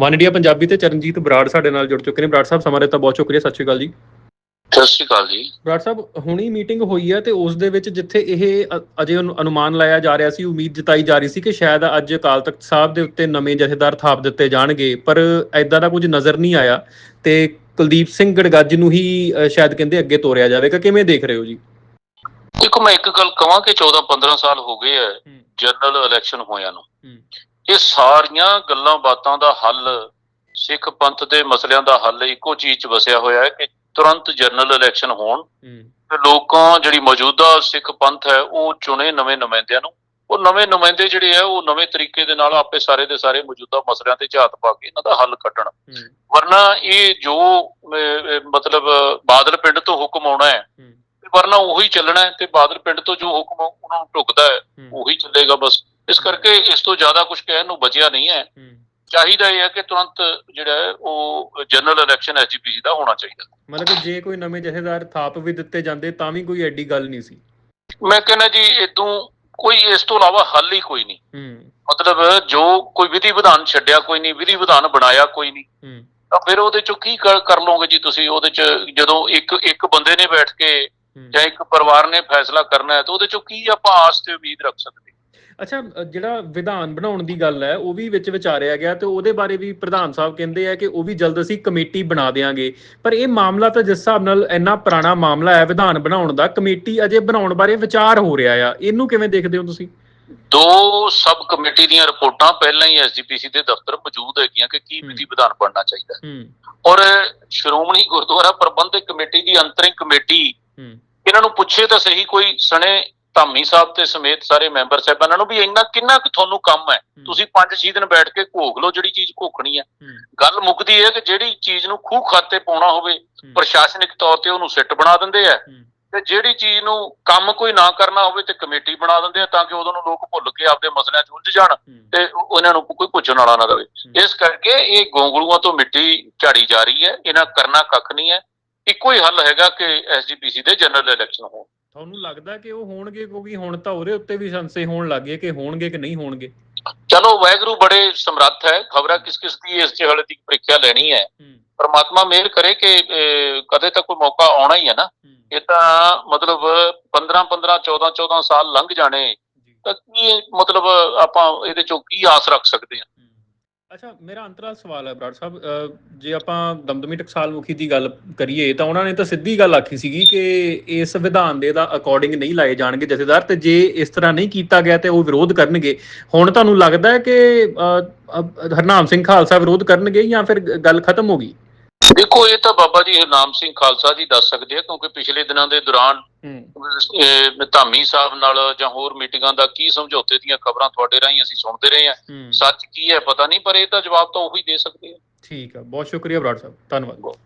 One India Punjabi ਤੇ ਚਰਨਜੀਤ ਬਰਾੜ ਸਾਡੇ ਨਾਲ ਜੁੜ ਚੁੱਕੇ ਨੇ। ਬਰਾੜ ਸਾਹਿਬ ਸਮਾਂ ਦਿੱਤਾ ਬਹੁਤ ਸ਼ੁਕਰੀਆ ਸਤਿ ਸ਼੍ਰੀ ਅਕਾਲ ਜੀ। ਸਤਿ ਸ਼੍ਰੀ ਅਕਾਲ ਜੀ। ਬਰਾੜ ਸਾਹਿਬ ਹੁਣੀ ਮੀਟਿੰਗ ਹੋਈ ਹੈ ਤੇ ਉਸ ਦੇ ਵਿੱਚ ਜਿੱਥੇ ਇਹ ਅਜੇ ਅਨੁ- ਅਨੁਮਾਨ ਲਾਇਆ ਜਾ ਰਿਹਾ ਸੀ ਉਮੀਦ ਜਤਾਈ ਜਾ ਰਹੀ ਸੀ ਕਿ ਸ਼ਾਇਦ ਅੱਜ ਅਕਾਲ ਤਖਤ ਸਾਹਿਬ ਦੇ ਉੱਤੇ ਨਵੇਂ ਜਥੇਦਾਰ ਥਾਪ ਦਿੱਤੇ ਜਾਣਗੇ ਪਰ ਐਦਾਂ ਦਾ ਕੁਝ ਨਜ਼ਰ ਨਹੀਂ ਆਇਆ ਤੇ ਕੁਲਦੀਪ ਸਿੰਘ ਗੜਗੱਜ ਨੂੰ ਹੀ ਸ਼ਾਇਦ ਕਹਿੰਦੇ ਅੱਗੇ ਤੋਰਿਆ ਜਾਵੇਗਾ। ਕਿਵੇਂ ਦੇਖ ਰਹੇ ਹੋ ਜੀ? ਦੇਖੋ ਮੈਂ ਇੱਕ ਗੱਲ ਕਹਾਂ ਕਿ 14 15 ਸਾਲ ਹੋ ਗਏ ਹੂੰ। ਜਨਰਲ ਇਲੈਕਸ਼ਨ ਹੋਇਆਂ ਨੂੰ। ਹੂੰ। ਇਹ ਸਾਰੀਆਂ ਗੱਲਾਂ ਬਾਤਾਂ ਦਾ ਹੱਲ ਸਿੱਖ ਪੰਥ ਦੇ ਮਸਲਿਆਂ ਦਾ ਹੱਲ ਇੱਕੋ ਚੀਜ਼ 'ਚ ਵਸਿਆ ਹੋਇਆ ਹੈ ਕਿ ਤੁਰੰਤ ਜਨਰਲ ਇਲੈਕਸ਼ਨ ਹੋਣ। ਤੇ ਲੋਕਾਂ ਜਿਹੜੀ ਮੌਜੂਦਾ ਸਿੱਖ ਪੰਥ ਹੈ ਉਹ ਚੁਣੇ ਨਵੇਂ ਨੁਮਾਇੰਦਿਆਂ ਨੂੰ। ਉਹ ਨਵੇਂ ਨੁਮਾਇੰਦੇ ਜਿਹੜੇ ਆ ਉਹ ਨਵੇਂ ਤਰੀਕੇ ਦੇ ਨਾਲ ਆਪੇ ਸਾਰੇ ਦੇ ਸਾਰੇ ਮੌਜੂਦਾ ਮਸਲਿਆਂ ਤੇ ਝਾਤ ਪਾ ਕੇ ਇਹਨਾਂ ਦਾ ਹੱਲ ਕੱਢਣ। ਵਰਨਾ ਇਹ ਜੋ ਮਤਲਬ ਬਾਦਲ ਪਿੰਡ ਤੋਂ ਹੁਕਮ ਆਉਣਾ ਹੈ ਤੇ ਵਰਨਾ ਉਹੀ ਚੱਲਣਾ ਹੈ ਤੇ ਬਾਦਲ ਪਿੰਡ ਤੋਂ ਜੋ ਹੁਕਮ ਉਹਨਾਂ ਨੂੰ ਢੁਕਦਾ ਹੈ। ਉਹੀ ਚੱਲੇਗਾ ਬਸ। ਇਸ ਕਰਕੇ ਇਸ ਤੋਂ ਜ਼ਿਆਦਾ ਕੁਝ ਕਹਿਣ ਨੂੰ ਬਚਿਆ ਨਹੀਂ ਹੈ। ਚਾਹੀਦਾ ਇਹ ਹੈ ਕਿ ਤੁਰੰਤ ਜਿਹੜਾ ਹੈ ਉਹ ਜਨਰਲ ਇਲੈਕਸ਼ਨ ਐਸਜੀਪੀਸੀ ਦਾ ਹੋਣਾ ਚਾਹੀਦਾ। ਮਤਲਬ ਕਿ ਜੇ ਕੋਈ ਨਵੇਂ ਜਥੇਦਾਰ ਥਾਪ ਵੀ ਦਿੱਤੇ ਜਾਂਦੇ ਤਾਂ ਵੀ ਕੋਈ ਐਡੀ ਗੱਲ ਨਹੀਂ ਸੀ। ਮੈਂ ਕਹਿੰਦਾ ਜੀ ਇਦੋਂ ਕੋਈ ਇਸ ਤੋਂ ਇਲਾਵਾ ਹੱਲ ਹੀ ਕੋਈ ਨਹੀਂ। ਹੂੰ। ਮਤਲਬ ਜੋ ਕੋਈ ਵਿਧੀ ਵਿਧਾਨ ਛੱਡਿਆ ਕੋਈ ਨਹੀਂ ਵਿਧੀ ਵਿਧਾਨ ਬਣਾਇਆ ਕੋਈ ਨਹੀਂ। ਹੂੰ। ਤਾਂ ਫਿਰ ਉਹਦੇ ਚੋਂ ਕੀ ਕਰ ਲਓਗੇ ਜੀ ਤੁਸੀਂ? ਉਹਦੇ ਚ ਜਦੋਂ ਇੱਕ ਇੱਕ ਬੰਦੇ ਨੇ ਬੈਠ ਕੇ। ਜਾਂ ਇੱਕ ਪਰਿਵਾਰ ਨੇ ਫੈਸਲਾ ਕਰਨਾ ਹੈ ਤਾਂ ਉਹਦੇ ਚੋਂ ਕੀ ਆਪਾਂ ਆਸ ਤੇ ਉਮੀਦ ਰੱਖ ਸਕਦੇ? ਅੱਛਾ ਜਿਹੜਾ ਵਿਧਾਨ ਬਣਾਉਣ ਦੀ ਗੱਲ ਹੈ ਉਹ ਵੀ ਵਿੱਚ ਵਿਚਾਰਿਆ ਗਿਆ ਤੇ ਉਹਦੇ ਬਾਰੇ ਵੀ ਪ੍ਰਧਾਨ ਸਾਹਿਬ ਕਹਿੰਦੇ ਆ ਕਿ ਉਹ ਵੀ ਜਲਦ ਅਸੀਂ ਕਮੇਟੀ ਬਣਾ ਦੇਾਂਗੇ ਪਰ ਇਹ ਮਾਮਲਾ ਤਾਂ ਜਿਸ ਹਿਸਾਬ ਨਾਲ ਇੰਨਾ ਪੁਰਾਣਾ ਮਾਮਲਾ ਹੈ ਵਿਧਾਨ ਬਣਾਉਣ ਦਾ ਕਮੇਟੀ ਅਜੇ ਬਣਾਉਣ ਬਾਰੇ ਵਿਚਾਰ ਹੋ ਰਿਹਾ ਆ। ਇਹਨੂੰ ਕਿਵੇਂ ਦੇਖਦੇ ਹੋ ਤੁਸੀਂ? ਦੋ ਸਬ ਕਮੇਟੀ ਦੀਆਂ ਰਿਪੋਰਟਾਂ ਪਹਿਲਾਂ ਹੀ ਐਸਜੀਪੀਸੀ ਦੇ ਦਫ਼ਤਰ ਮੌਜੂਦ ਹੈਗੀਆਂ ਕਿ ਕੀ। ਵਿਧੀ ਵਿਧਾਨ ਬਣਨਾ ਚਾਹੀਦਾ। ਹੈ। ਔਰ ਸ਼੍ਰੋਮਣੀ ਗੁਰਦੁਆਰਾ ਪ੍ਰਬੰਧਕ ਕਮੇਟੀ ਦੀ ਅੰਤਰਿਮ ਕਮੇਟੀ ਇਹਨਾਂ ਨੂੰ ਪੁੱਛੇ ਤਾਂ ਸਹੀ ਕੋਈ ਸਣੇ ਧਾਮੀ ਸਾਹਿਬ ਤੇ ਸਮੇਤ ਸਾਰੇ ਮੈਂਬਰ ਸਾਹਿਬਾਨਾਂ ਨੂੰ ਵੀ ਇੰਨਾ ਕਿੰਨਾ ਕੁ ਤੁਹਾਨੂੰ ਕੰਮ ਹੈ। ਤੁਸੀਂ 5-6 ਦਿਨ ਬੈਠ ਕੇ ਘੋਖ ਲਓ ਜਿਹੜੀ ਚੀਜ਼ ਘੋਖਣੀ ਹੈ। ਗੱਲ ਮੁੱਕਦੀ ਹੈ ਕਿ ਜਿਹੜੀ ਚੀਜ਼ ਨੂੰ ਖੂਹ ਖਾਤੇ ਪਾਉਣਾ ਹੋਵੇ ਪ੍ਰਸ਼ਾਸਨਿਕ ਤੌਰ ਤੇ ਉਹਨੂੰ ਸਿੱਟ ਬਣਾ ਦਿੰਦੇ ਆ। ਤੇ ਜਿਹੜੀ ਚੀਜ਼ ਨੂੰ ਕੰਮ ਕੋਈ ਨਾ ਕਰਨਾ ਹੋਵੇ ਤੇ ਕਮੇਟੀ ਬਣਾ ਦਿੰਦੇ ਆ ਤਾਂ ਕਿ ਉਦੋਂ ਨੂੰ ਲੋਕ ਭੁੱਲ ਕੇ ਆਪਦੇ ਮਸਲਿਆਂ 'ਚ ਉਲਝ ਜਾਣ ਤੇ ਉਹ- ਉਹਨਾਂ ਨੂੰ ਕੋਈ ਪੁੱਛਣ ਵਾਲਾ ਨਾ ਰਵੇ। ਇਸ ਕਰਕੇ ਇਹ ਗੋਂਗਲੂਆਂ ਤੋਂ ਮਿੱਟੀ ਝਾੜੀ ਜਾ ਰਹੀ ਹੈ। ਇਹਨਾਂ ਕਰਨਾ ਕੱਖ ਨਹੀਂ ਹੈ। ਇੱਕੋ ਹੀ ਹੱਲ ਹੈਗਾ ਕਿ ਐਸਜੀਪੀਸੀ ਦੇ ਜਨਰਲ ਇਲੈਕਸ਼ਨ ਹੋਣ। ਤੁਹਾਨੂੰ ਲੱਗਦਾ ਕਿ ਉਹ ਹੋਣਗੇ? ਕਿਉਂਕਿ ਹੁਣ ਤਾਂ ਉਹਦੇ ਉੱਤੇ ਵੀ ਸੰਸੇ ਹੋਣ ਲੱਗੇ ਕਿ ਹੋਣਗੇ ਕਿ ਨਹੀਂ ਹੋਣਗੇ? ਚਲੋ ਵਾਹਿਗੁਰੂ ਬੜੇ ਸਮਰੱਥ ਹੈ। ਖਬਰਾਂ ਕਿਸ ਕਿਸ ਦੀ ਇਸ ਹਲੇ ਦੀ ਪ੍ਰੀਖਿਆ ਲੈਣੀ ਹੈ। ਪਰਮਾਤਮਾ ਮਿਹਰ ਕਰੇ ਕਿ ਕਦੇ ਤਾਂ ਕੋਈ ਮੌਕਾ ਆਉਣਾ ਹੀ ਹੈ ਨਾ। ਇਹ ਤਾਂ ਮਤਲਬ 15 15 14 14 ਸਾਲ ਲੰਘ ਜਾਣੇ। ਤਾਂ ਕੀ ਮਤਲਬ ਆਪਾਂ ਇਹਦੇ ਚੋਂ ਕੀ ਆਸ ਰੱਖ ਸਕਦੇ ਹਾਂ? ਅੱਛਾ, ਮੇਰਾ ਅੰਤਰਾ ਸਵਾਲ ਹੈ ਬਰਾੜ ਸਾਹਿਬ ਜੇ ਆਪਾਂ ਦਮਦਮੀ ਟਕਸਾਲ ਮੁਖੀ ਦੀ ਗੱਲ ਕਰੀਏ ਤਾਂ ਉਹਨਾਂ ਨੇ ਤਾਂ ਸਿੱਧੀ ਗੱਲ ਆਖੀ ਸੀਗੀ ਕਿ ਇਸ ਵਿਧਾਨ ਦੇ ਦਾ ਅਕੋਰਡਿੰਗ ਨਹੀਂ ਲਾਏ ਜਾਣਗੇ ਜਥੇਦਾਰ ਤੇ ਜੇ ਇਸ ਤਰ੍ਹਾਂ ਨਹੀਂ ਕੀਤਾ ਗਿਆ ਤੇ ਉਹ ਵਿਰੋਧ ਕਰਨਗੇ। ਹੁਣ ਤੁਹਾਨੂੰ ਲੱਗਦਾ ਹੈ ਕਿ ਹਰਨਾਮ ਸਿੰਘ ਖਾਲਸਾ ਵਿਰੋਧ ਕਰਨਗੇ ਜਾਂ ਫਿਰ ਗੱਲ ਖਤਮ ਹੋ ਗਈ? ਦੇਖੋ ਇਹ ਤਾਂ ਬਾਬਾ ਜੀ ਹਰਨਾਮ ਸਿੰਘ ਖਾਲਸਾ ਜੀ ਦੱਸ ਸਕਦੇ ਆ ਕਿਉਂਕਿ ਪਿਛਲੇ ਦਿਨਾਂ ਦੇ ਦੌਰਾਨ ਧਾਮੀ ਸਾਹਿਬ ਨਾਲ ਜਾਂ ਹੋਰ ਮੀਟਿੰਗਾਂ ਦਾ ਕੀ ਸਮਝੌਤੇ ਦੀਆਂ ਖਬਰਾਂ ਤੁਹਾਡੇ ਰਾਹੀਂ ਅਸੀਂ ਸੁਣਦੇ ਰਹੇ ਹੂੰ। ਸੱਚ ਕੀ ਹੈ ਪਤਾ ਨਹੀਂ ਪਰ ਇਹ ਤਾਂ ਜਵਾਬ ਤਾਂ ਉਹੀ ਦੇ ਸਕਦੇ ਆ। ਠੀਕ ਆ ਬਹੁਤ ਸ਼ੁਕਰੀਆ ਬਰਾੜ ਸਾਹਿਬ ਧੰਨਵਾਦ।